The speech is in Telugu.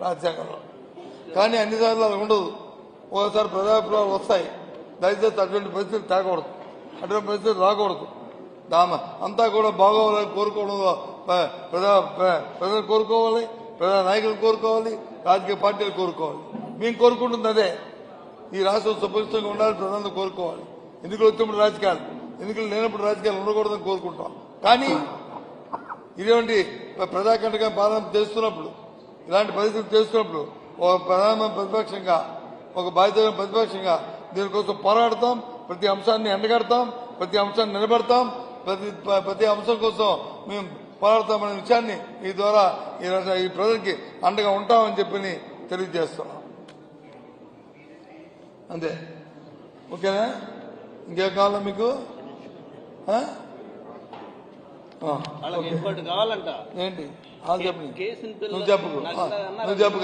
రాజ్యాంగంలో. కానీ అన్నిసార్లు అలా ఉండదు. ఒకసారి ప్రజాభిప్రాయాలు వస్తాయి. దయచేసి అటువంటి పరిస్థితులు తేకూడదు. అటువంటి పరిస్థితులు రాకూడదు. దామ. అంతా కూడా బాగోవాలని కోరుకోవడం ప్రజా ప్ర- ప్రజలు కోరుకోవాలి ప్రజా నాయకులు కోరుకోవాలి రాజకీయ పార్టీలు కోరుకోవాలి. మేము కోరుకుంటుంది అదే. ఈ రాష్ట్రం సుపరిచితంగా ఉండాలని ప్రజలందరూ కోరుకోవాలి. ఎందుకు వచ్చినప్పుడు రాజకీయాలు? ఎన్నికలు లేనప్పుడు రాజకీయాలు ఉండకూడదని కోరుకుంటాం? కానీ ఇటువంటి ప్రజాకంటగా పాలన చేస్తున్నప్పుడు ఇలాంటి పరిస్థితులు చేస్తున్నప్పుడు ఒక ప్రధాన ప్రతిపక్షంగా ఒక బాధ్యత ప్రతిపక్షంగా దీనికోసం పోరాడతాం ప్రతి అంశాన్ని ఎండగడతాం ప్రతి అంశాన్ని నిలబెడతాం ప్రతి ప్రతి అంశం కోసం మేము పోరాడతామనే విషయాన్ని ఈ ద్వారా ఈ ఈ ప్రజలకి అండగా ఉంటామని చెప్పి తెలియజేస్తున్నాం. అంతే. ఓకేనా? ఇంకేం కావాలా మీకు? వాళ్ళకి. ఇంకోటి కావాలంట. ఏంటి? వాళ్ళు పిల్ల నువ్వు చెప్పు. నువ్వు చెప్పు.